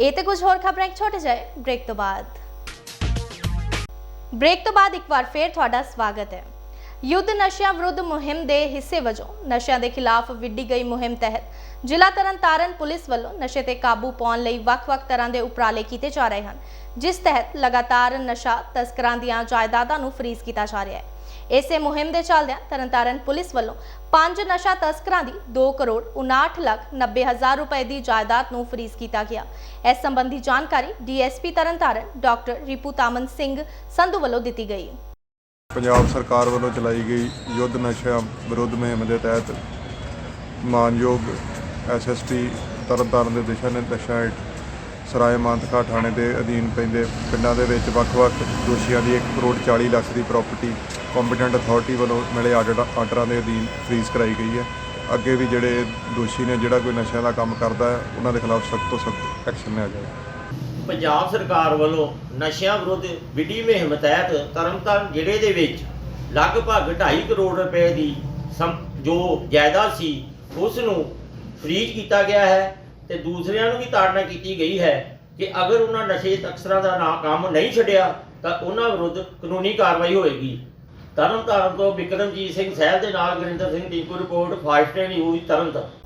ਇਹ ਤੇ ਕੁਝ ਹੋਰ ਖਬਰਾਂ ਇੱਕ ਛੋਟੇ ਜਿਹੇ ਬ੍ਰੇਕ ਤੋਂ ਬਾਅਦ ਬ੍ਰੇਕ ਤੋਂ ਬਾਅਦ ਇੱਕ ਵਾਰ ਫੇਰ ਤੁਹਾਡਾ ਸਵਾਗਤ ਹੈ ਯੁੱਧ ਨਸ਼ਿਆਂ ਵਿਰੁੱਧ ਮੁਹਿੰਮ ਦੇ ਹਿੱਸੇ ਵਜੋਂ ਨਸ਼ਿਆਂ ਦੇ ਖਿਲਾਫ ਵਿੱਢੀ ਗਈ ਮੁਹਿੰਮ ਤਹਿਤ ਜ਼ਿਲ੍ਹਾ ਤਰਨਤਾਰਨ ਪੁਲਿਸ ਵੱਲੋਂ ਨਸ਼ੇ ਤੇ ਕਾਬੂ ਪਾਉਣ ਲਈ ਵੱਖ-ਵੱਖ ਤਰ੍ਹਾਂ ਦੇ ਉਪਰਾਲੇ ਕੀਤੇ ਜਾ ਰਹੇ ਹਨ, ਜਿਸ ਤਹਿਤ ਲਗਾਤਾਰ ਨਸ਼ਾ ਤਸਕਰਾਂ ਦੀਆਂ ਜਾਇਦਾਦਾਂ ਨੂੰ ਫਰੀਜ਼ ਕੀਤਾ ਜਾ ਰਿਹਾ ਹੈ। ਇਸੇ ਮੁਹਿੰਮ ਦੇ ਚੱਲਦਿਆਂ ਤਰਨਤਾਰਨ ਪੁਲਿਸ ਵੱਲੋਂ ਪੰਜ ਨਸ਼ਾ ਤਸਕਰਾਂ ਦੀ 2 ਕਰੋੜ 59 ਲੱਖ 90 ਹਜ਼ਾਰ ਰੁਪਏ ਦੀ ਜਾਇਦਾਦ ਨੂੰ ਫਰੀਜ਼ ਕੀਤਾ ਗਿਆ। ਇਸ ਸੰਬੰਧੀ ਜਾਣਕਾਰੀ ਡੀਐਸਪੀ ਤਰਨਤਾਰਨ ਡਾਕਟਰ ਰਿਪੂ ਤਾਮਨ ਸਿੰਘ ਸੰਧੂ ਵੱਲੋਂ ਦਿੱਤੀ ਗਈ। ਪੰਜਾਬ ਸਰਕਾਰ ਵੱਲੋਂ ਚਲਾਈ ਗਈ ਯੁੱਧ ਨਸ਼ਾ ਵਿਰੁੱਧ ਮੁਹਿੰਮ ਦੇ ਤਹਿਤ ਮਾਨਯੋਗ ਐਸਐਸਪੀ ਤਰਨਤਾਰਨ ਦੇ ਦਿਸ਼ਾ ਨਿਰਦੇਸ਼ਾਂ ਹੇਠ ਸਰਾਏ ਮਾਨਤਖਾ ਥਾਣੇ ਦੇ ਅਧੀਨ ਪੈਂਦੇ ਪਿੰਡਾਂ ਦੇ ਵਿੱਚ ਵੱਖ-ਵੱਖ ਦੋਸ਼ੀਆਂ ਦੀ 1 ਕਰੋੜ 40 ਲੱਖ ਦੀ ਪ੍ਰਾਪਰਟੀ ਕੰਪੀਟੈਂਟ ਅਥਾਰਟੀ ਵੱਲੋਂ ਮਿਲੇ ਆਰਡਰ ਆਰਡਰਾਂ ਦੇ ਅਧੀਨ ਫ੍ਰੀਜ਼ ਕਰਾਈ ਗਈ ਹੈ। ਅੱਗੇ ਵੀ ਜਿਹੜੇ ਦੋਸ਼ੀ ਨੇ ਜਿਹੜਾ ਕੋਈ ਨਸ਼ਿਆਂ ਦਾ ਕੰਮ ਕਰਦਾ ਹੈ, ਉਹਨਾਂ ਦੇ ਖਿਲਾਫ ਸਖਤ ਤੋਂ ਸਖਤ ਐਕਸ਼ਨ ਲਿਆ ਜਾਵੇ। ਪੰਜਾਬ ਸਰਕਾਰ ਵੱਲੋਂ ਨਸ਼ਿਆਂ ਵਿਰੁੱਧ ਵਿੱਢੀ ਮੁਹਿੰਮ ਤਹਿਤ ਤਰਨਤਾਰਨ ਜ਼ਿਲ੍ਹੇ ਦੇ ਵਿੱਚ ਲਗਭਗ 2.5 ਕਰੋੜ ਰੁਪਏ ਦੀ ਸਮ- ਜੋ ਜਾਇਦਾਦ ਸੀ ਉਸ ਨੂੰ ਫ੍ਰੀਜ਼ ਕੀਤਾ ਗਿਆ ਹੈ ਤੇ ਦੂਸਰਿਆਂ ਨੂੰ ਵੀ ਤਾੜਨਾ ਕੀਤੀ ਗਈ ਹੈ ਕਿ ਅਗਰ ਉਹਨਾਂ ਨਸ਼ੇ ਤਕਸਰਾਂ ਦਾ ਨਾ ਕੰਮ ਨਹੀਂ ਛੱਡਿਆ, ਤਾਂ ਉਹਨਾਂ ਵਿਰੁੱਧ ਕਾਨੂੰਨੀ ਕਾਰਵਾਈ ਹੋਏਗੀ। ਤਰਨਤਾਰਨ ਤੋਂ ਬਿਕਰਮਜੀਤ ਸਿੰਘ ਸਹਿਬ ਦੇ ਨਾਲ Gurinder Singh Tinku report fast news Tarntaran.